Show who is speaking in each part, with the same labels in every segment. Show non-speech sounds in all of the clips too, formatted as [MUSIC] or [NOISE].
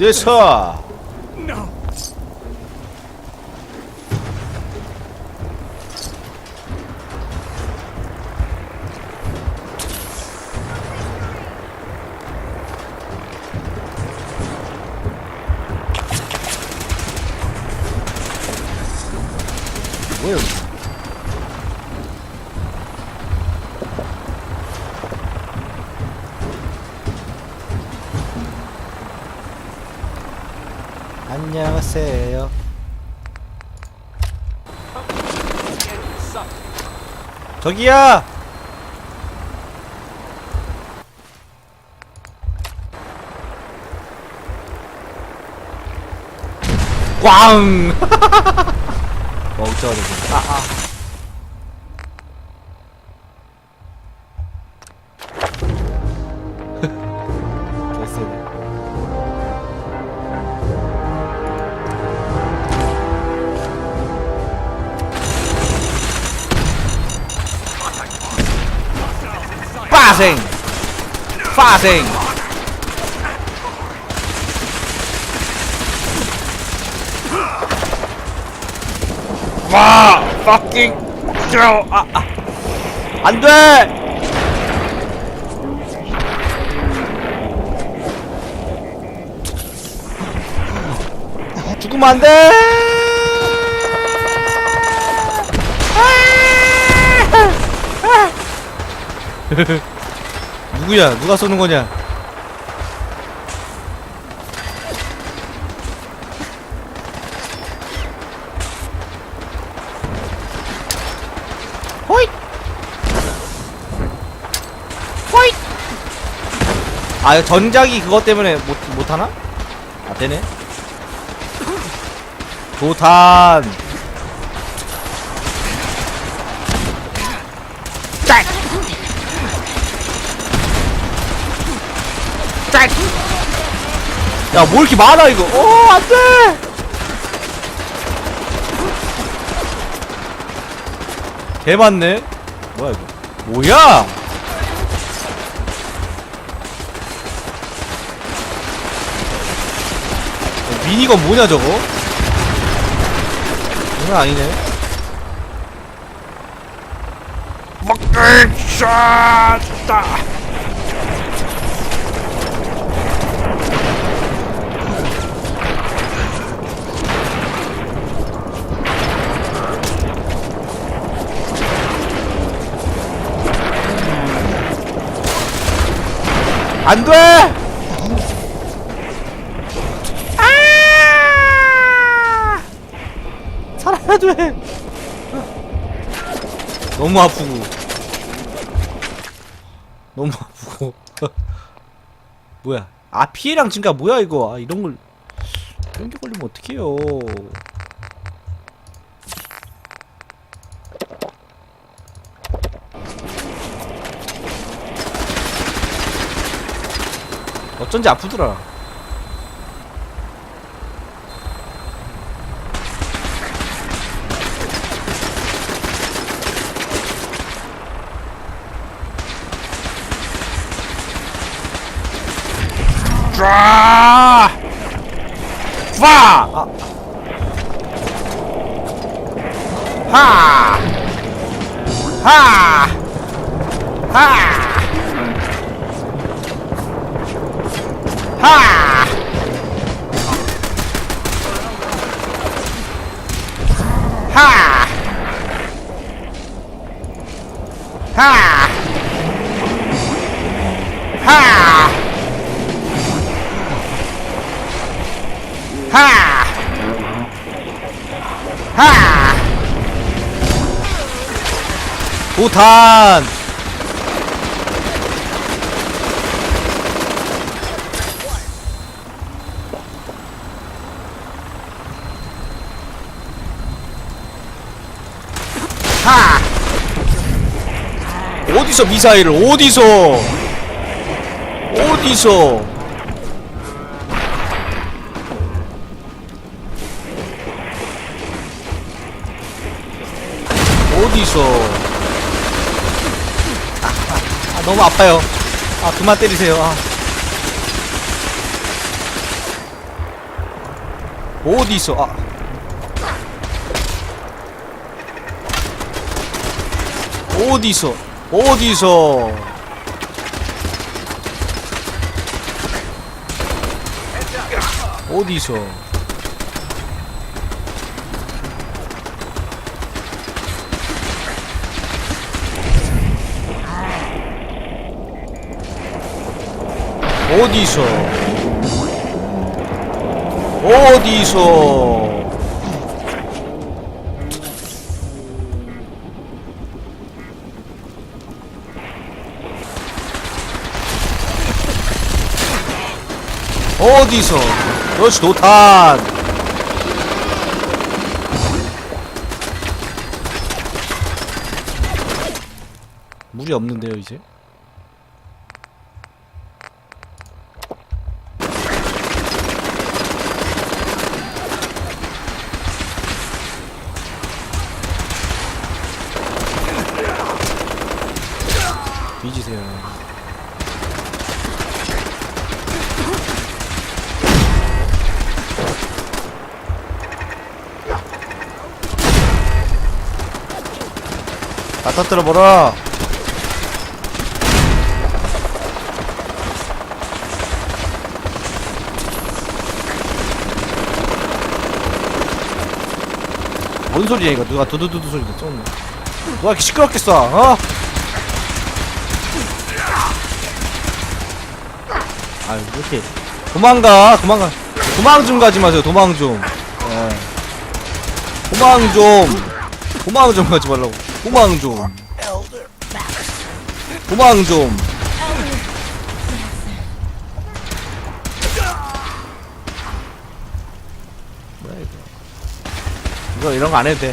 Speaker 1: 예차 저기야! 꽝! [LAUGHS] 와, 웃자가지고. 아, 아. 빠생! 빠생! 와! fucking kill! 아, 아. 안 돼! 죽으면 안 돼! [LAUGHS] 누구야? 누가 쏘는 거냐? 호잇! 호잇! 아, 전작이 그것 때문에 못, 못하나? 아, 되네. 도탄! 짤! 짤! 야, 뭐 이렇게 많아, 이거. 어, 안 돼! 개 많네? 뭐야, 이거. 뭐야! 어, 미니건 뭐냐, 저거? 장난 아니네. 먹을 샷다! 안 돼! 아! 살아야 돼! 너무 아프고. 너무 아프고. [LAUGHS] 뭐야. 아, 피해량 증가 뭐야, 이거. 아, 이런 걸. 이런 게 걸리면 어떡해요. 어쩐지 아프더라. 쫙! 파! 아. 하! 하! 하! 하! 하! 하! 하! 하! 하! 보탄! 어디서 미사일을 어디서 어디서 어디서 아, 아, 아, 너무 아파요 아 그만 때리세요 아. 어디 있어? 아. 어디 있 어? 어디 있어? 어디 있어? 어디 있어? 어디 있 어? 어디서? 그렇지 도탄. 물이 없는데요 이제? 뒤지세요. 다 터뜨려 버려. 뭔 소리야 이거 누가 두두두두 소리 쏘는 누가 이렇게 시끄럽게 쏴 어? 아유 왜 이렇게 도망가 도망가 도망 좀 가지 마세요 도망 좀 예. 도망 좀 도망 좀 가지 말라고 도망 좀. 도망 좀. 뭐야 이거? 이거 이런 거 안 해도 돼.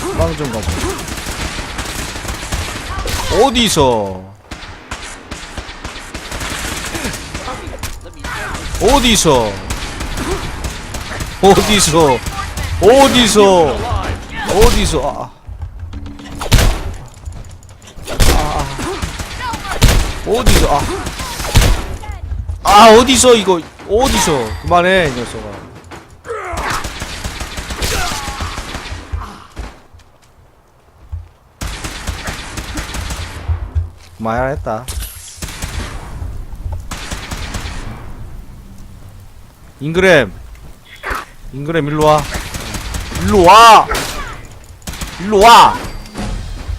Speaker 1: 도망 좀 가자. 어디서? 어디서 어디서? 어디서? 어디서? 아. 아. 어디서? 아. 아 어디서 이거? 어디서? 그만해 이 녀석아. 그만해라 했다. 잉그램 잉그램 일로 와. 일로 와! 일로와!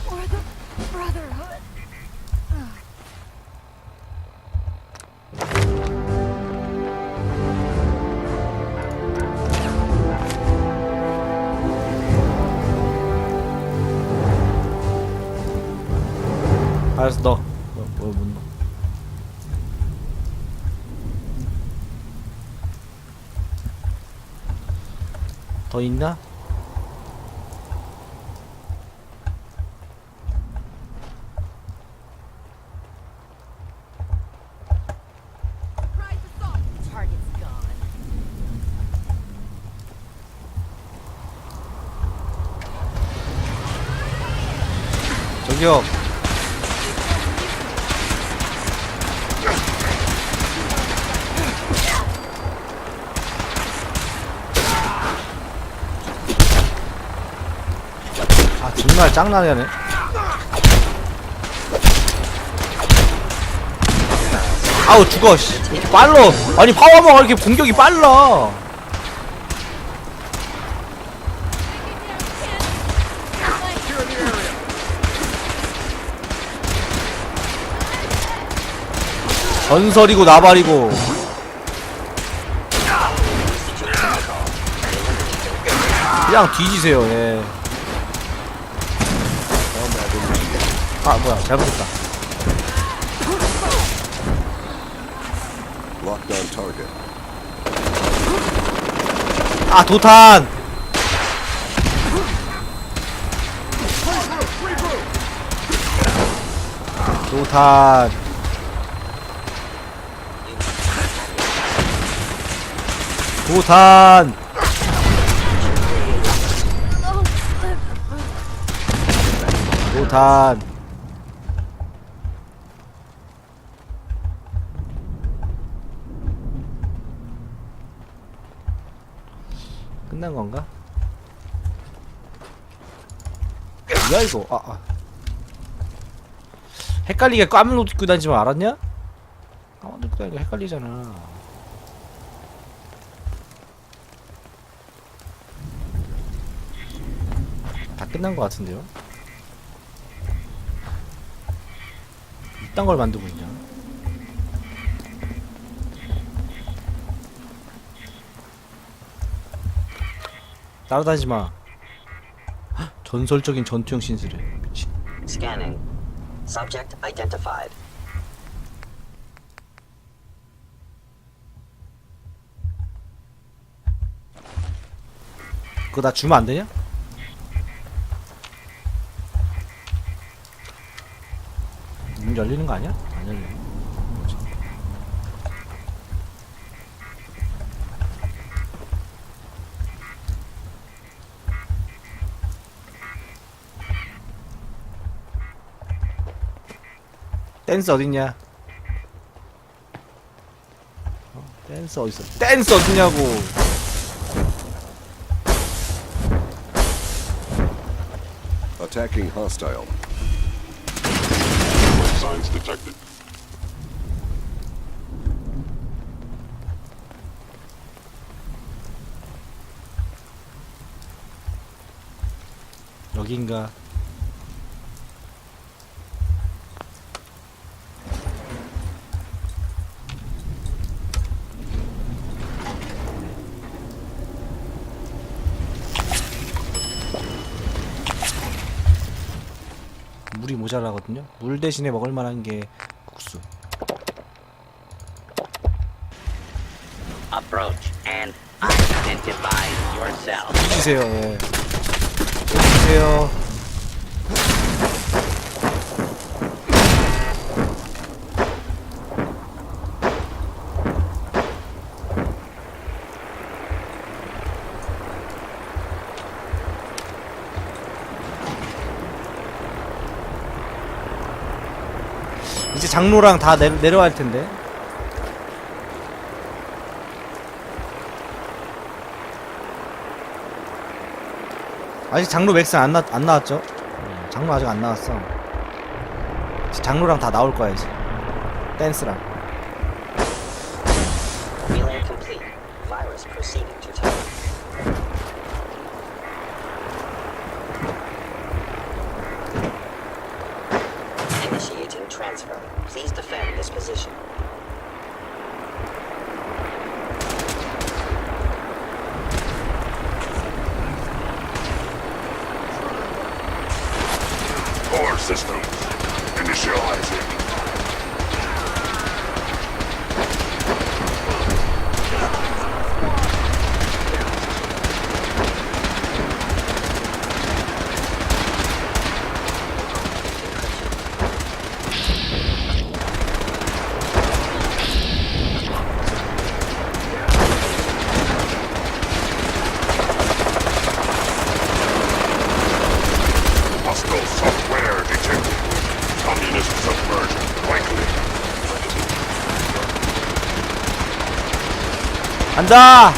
Speaker 2: or the Brotherhood.
Speaker 1: 알았어 넣어 뭐, 뭐, 못 넣어 더 있나?
Speaker 2: Target's gone.
Speaker 1: 저기요 아 정말 짱나네. 아우 죽어 씨. 이렇게 빨라. 아니 파워머가 이렇게 공격이 빨라. 전설이고 나발이고. 그냥 뒤지세요 예. 아 뭐야. 잘못했다.
Speaker 3: Locked on target.
Speaker 1: 아 도탄! 도탄. 도탄. 도탄 끝난 건가? 뭐야 이거? 아, 아. 헷갈리게 까만 옷 입고 다니지 마 알았냐? 까만 옷 입고 다니까 헷갈리잖아. 다 끝난 것 같은데요? 이딴 걸 만들고 있냐? 따라다니지 마. 헉, 전설적인 전투형. 미친.
Speaker 3: Scanning. Subject identified.
Speaker 1: 그거 나 주면 안 되냐? 문 열리는 거 아니야? 안 열리네. 댄스 어딨냐? 어, 댄스 어딨어? 댄스 어딨냐고!
Speaker 4: Attacking hostile.
Speaker 5: Signs detected.
Speaker 1: 여긴가? 물이 모자라거든요. 물 대신에 먹을 만한 게 국수.
Speaker 3: Approach and identify yourself.
Speaker 1: 주세요. 예. 주세요. 장로랑 다 내, 내려와 할 텐데. 아직 장로 맥스 안, 나, 안 나왔죠? 네, 장로 아직 안 나왔어. 장로랑 다 나올 거야 이제. 댄스랑. 간다!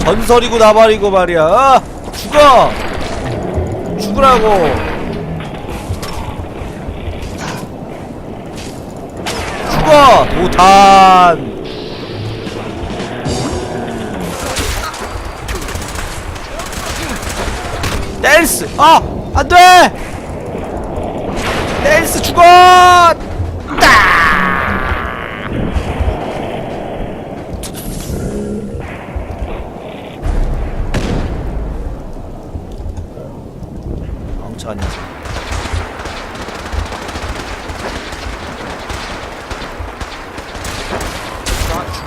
Speaker 1: 전설이고 나발이고 말이야. 어? 죽어! 죽으라고! 죽어! 도탄! 댄스! 아! 안 돼! 댄스 죽어! 따!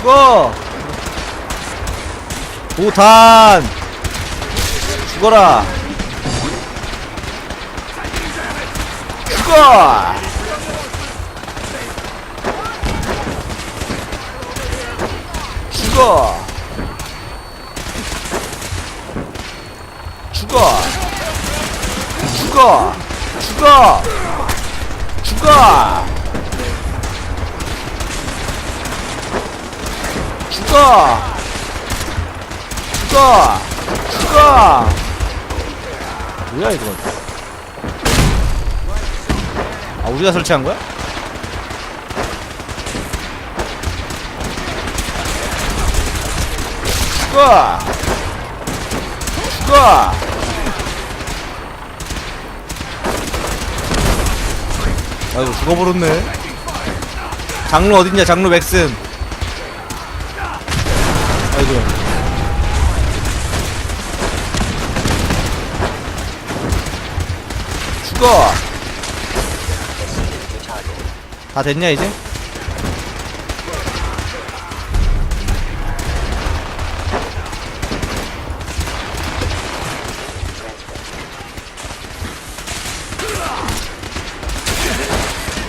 Speaker 1: 죽어! 도탄! 죽어라! 죽어! 죽어! 죽어! 죽어! 죽어! 죽어! 죽어! 죽어! 죽어! 뭐야 이거? 아 우리가 설치한 거야? 죽어! 죽어! 아이고 죽어버렸네 장로 어딨냐 장로 맥슨
Speaker 3: target.
Speaker 1: 다 됐냐 이제?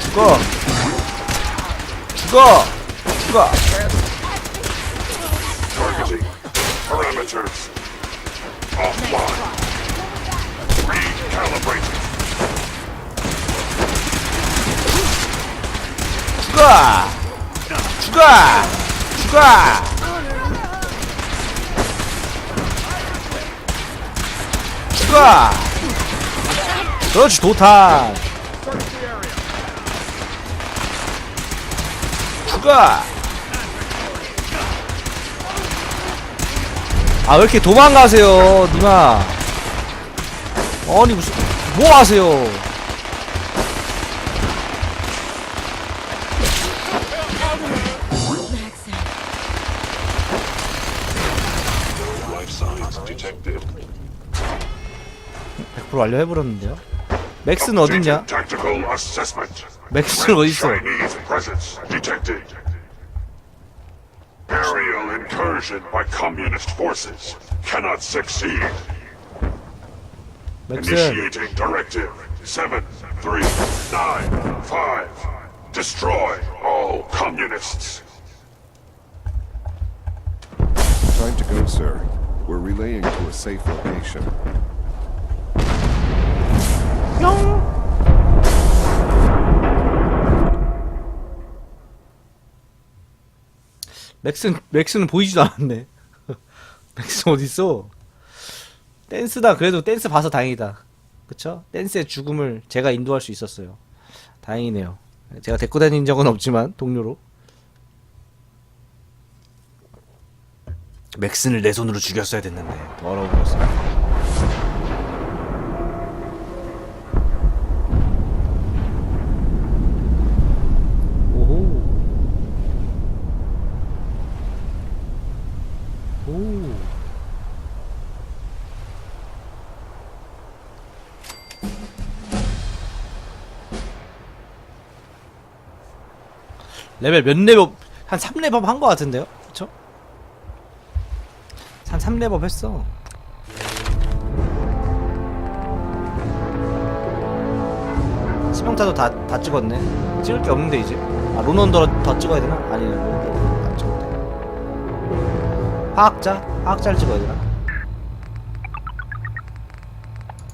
Speaker 1: 죽어 죽어 죽어 죽어 죽어 죽어 그렇지 도탄. 죽어 아 왜 이렇게 도망가세요 누나? 아니 무슨 뭐 하세요 완료해버렸는데요 맥스는 어딨냐?
Speaker 5: Tactical assessment.
Speaker 1: 맥스는 어딨어
Speaker 5: Chinese presence detected. Aerial incursion by communist forces cannot succeed.
Speaker 1: 맥스
Speaker 5: Initiating directive 7395. Destroy all communists.
Speaker 4: Time to go, sir. We're relaying to a safe location.
Speaker 1: 맥스는 맥스는 보이지도 않았네. [LAUGHS] 맥스 어딨어? 댄스다. 그래도 댄스 봐서 다행이다. 그쵸? 댄스의 죽음을 제가 인도할 수 있었어요. 다행이네요. 제가 데리고 다닌 적은 없지만 동료로. 맥슨을 내 손으로 죽였어야 됐는데 더러워 보였 레벨 몇 레벨 한 3레벨 한 거 같은데요? 그쵸? 한 3레벨 했어 치명타도 다, 다 찍었네 찍을 게 없는데 이제 아 로넌더 더 찍어야 되나? 아니 로넌더 안 찍어도 돼 화학자? 화학자를 찍어야 되나?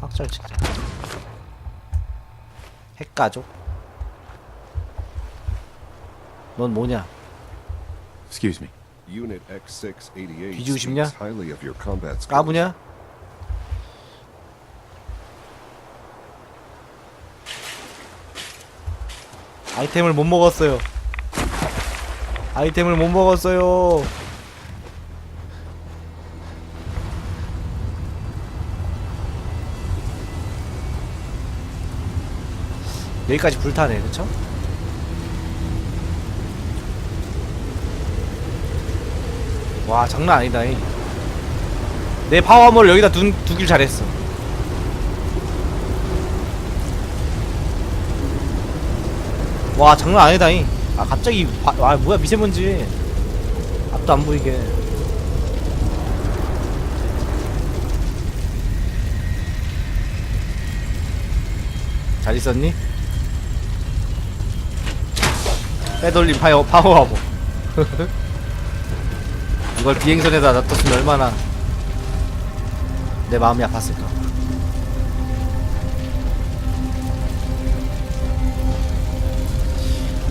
Speaker 1: 화학자를 찍자 핵가족 넌 뭐냐?
Speaker 6: Excuse me.
Speaker 4: Unit X688
Speaker 1: 뒤지고 싶냐?
Speaker 4: speaks highly of your combat skills.
Speaker 1: 까부냐? 아이템을 못 먹었어요. 아이템을 못 먹었어요. 여기까지 불타네, 그쵸? 와, 장난 아니다, 이. 내 파워물 여기다 두, 두길 잘했어. 와 장난 아니다잉. 아 갑자기 바, 아 뭐야 미세먼지. 앞도 안 보이게. 잘 있었니? 빼돌림 파워 파워하고. [LAUGHS] 그걸 비행선에다 놔뒀으면 얼마나 내 마음이 아팠을까. 어,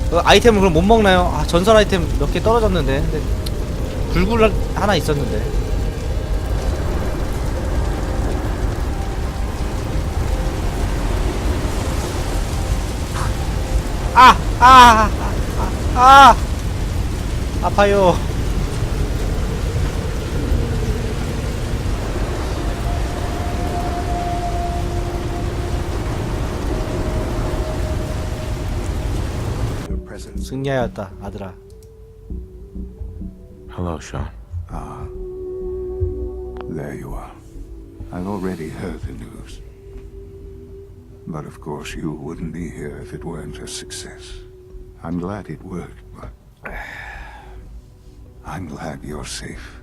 Speaker 1: 그 아이템을 그럼 못 먹나요? 아, 전설 아이템 몇 개 떨어졌는데. 근데 불굴 하나 있었는데. 아! 아! 아! 아! 아, 아, 아
Speaker 4: 아파요.
Speaker 1: 승리하였다, 아들아.
Speaker 6: Hello, Sean.
Speaker 4: Ah. There you are. I've already heard the news. But of course, you wouldn't be here if it weren't a success. I'm glad it worked, but. [SIGHS] I'm glad you're safe.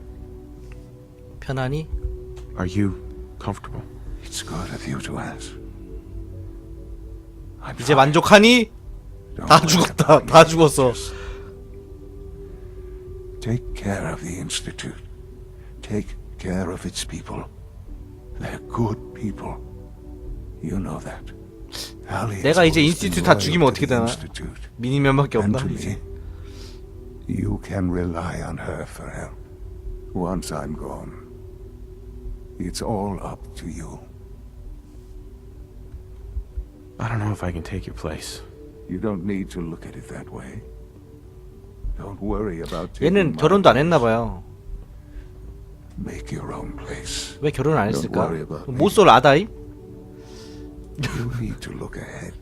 Speaker 1: 편안히?
Speaker 6: Are you comfortable?
Speaker 4: It's good of you to ask. I'm
Speaker 1: 이제
Speaker 4: fine.
Speaker 1: 만족하니?
Speaker 4: Don't
Speaker 1: 다
Speaker 4: worry
Speaker 1: 죽었다.
Speaker 4: about
Speaker 1: 다
Speaker 4: me.
Speaker 1: 죽었어.
Speaker 4: Just Take care of the Institute. Take care of its people. They're good people. You know that. Ali
Speaker 1: 내가
Speaker 4: has
Speaker 1: 이제
Speaker 4: always
Speaker 1: 인스티튜트
Speaker 4: been
Speaker 1: 다
Speaker 4: loyal
Speaker 1: 죽이면
Speaker 4: to
Speaker 1: 어떻게
Speaker 4: the
Speaker 1: 되나?
Speaker 4: Institute.
Speaker 1: 미니면밖에
Speaker 4: And
Speaker 1: 없나?
Speaker 4: to
Speaker 1: 이제.
Speaker 4: me. You can rely on her for help. Once I'm gone, it's all up to you.
Speaker 6: I don't know if I can take your place.
Speaker 4: You don't need to look at it that way. Don't worry about taking
Speaker 1: 얘는
Speaker 4: my
Speaker 1: 결혼도 안. 했나 봐요.
Speaker 4: Make your own place.
Speaker 1: 왜 결혼 안 했을까?
Speaker 4: worry about me.
Speaker 1: 못쏠 아다임?
Speaker 4: You need to look ahead.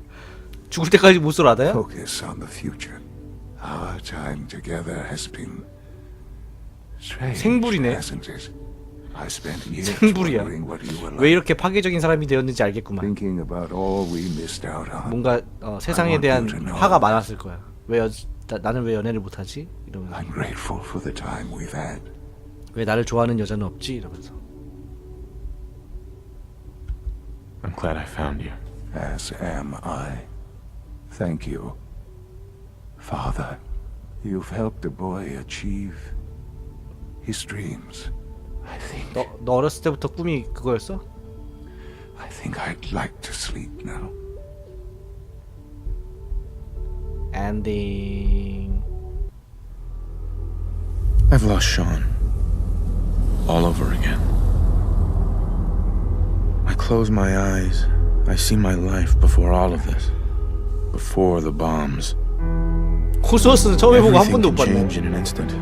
Speaker 1: 죽을 때까지 못쏠 아다야?
Speaker 4: Focus on the future. Our time together has been strange,
Speaker 1: 생불이네.
Speaker 4: hasn't it? I spent years
Speaker 1: 생불이야.
Speaker 4: wondering what you were
Speaker 1: 왜
Speaker 4: like,
Speaker 1: 이렇게 파괴적인 사람이 되었는지 알겠구만.
Speaker 4: thinking about all we missed out on.
Speaker 1: 뭔가 어, 세상에 대한. 화가 많았을 거야. 왜 여, 나, 나는 왜 연애를 못하지? 이러면서
Speaker 4: I'm grateful for the time we've had.
Speaker 1: 왜 나를 좋아하는 여자는 없지? 이러면서
Speaker 6: I'm glad I found you.
Speaker 4: As am I. Thank you. Father, you've helped a boy achieve his dreams. I think
Speaker 1: 너, 너 어렸을 때부터 꿈이 그거였어?
Speaker 4: I think I'd like to sleep now.
Speaker 1: 엔딩
Speaker 6: I've lost Sean. All over again. I close my eyes. I see my life before all of this. Before the bombs.
Speaker 1: 코스모스는 처음 해보고 한
Speaker 6: Everything
Speaker 1: 번도 못
Speaker 6: can
Speaker 1: 봤네
Speaker 6: change in an instant.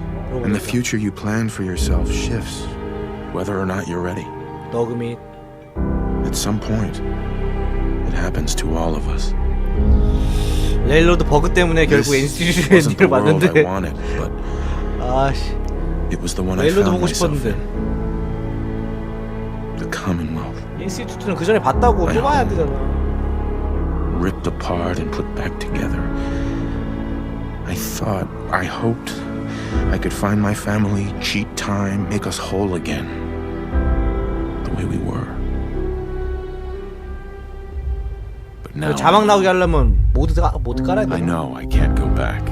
Speaker 6: And the future you plan for yourself shifts, whether or not you're ready.
Speaker 1: 너그밋
Speaker 6: At some point, it happens to all of us.
Speaker 1: 레일로드 버그 때문에 결국
Speaker 6: This
Speaker 1: NCT
Speaker 6: wasn't the
Speaker 1: 엔딩을
Speaker 6: world I
Speaker 1: 봤는데
Speaker 6: wanted, but
Speaker 1: 아씨
Speaker 6: it was the one I
Speaker 1: 레일로드
Speaker 6: found
Speaker 1: 보고
Speaker 6: myself
Speaker 1: 싶었는데
Speaker 6: in. The Commonwealth,
Speaker 1: 인스티튜트는 그 전에 봤다고 또
Speaker 6: 아야.
Speaker 1: 봐야 되잖아
Speaker 6: ripped apart and put back together. I thought, I hoped, I could find my family, cheat time, make us whole again, The way we were. But now
Speaker 1: 자막 나오게 하려면 모두 까, 모두 깔아야
Speaker 6: I
Speaker 1: 돼
Speaker 6: know I can't go back.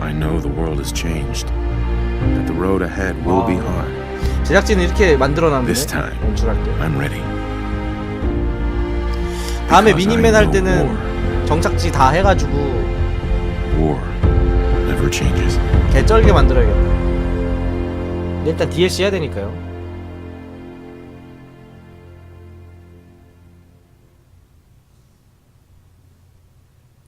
Speaker 6: I know the world has changed. That the road ahead will be hard.
Speaker 1: 제작진은 이렇게 만들어 놨네
Speaker 6: This time.
Speaker 1: 연출할 때
Speaker 6: I'm ready.
Speaker 1: 다음에
Speaker 6: Because
Speaker 1: 미니맨
Speaker 6: I
Speaker 1: 할
Speaker 6: know
Speaker 1: 때는
Speaker 6: war.
Speaker 1: 정착지 다 해가지고
Speaker 6: War never changes.
Speaker 1: 개쩔게 만들어야겠다 일단 DLC 해야 되니까요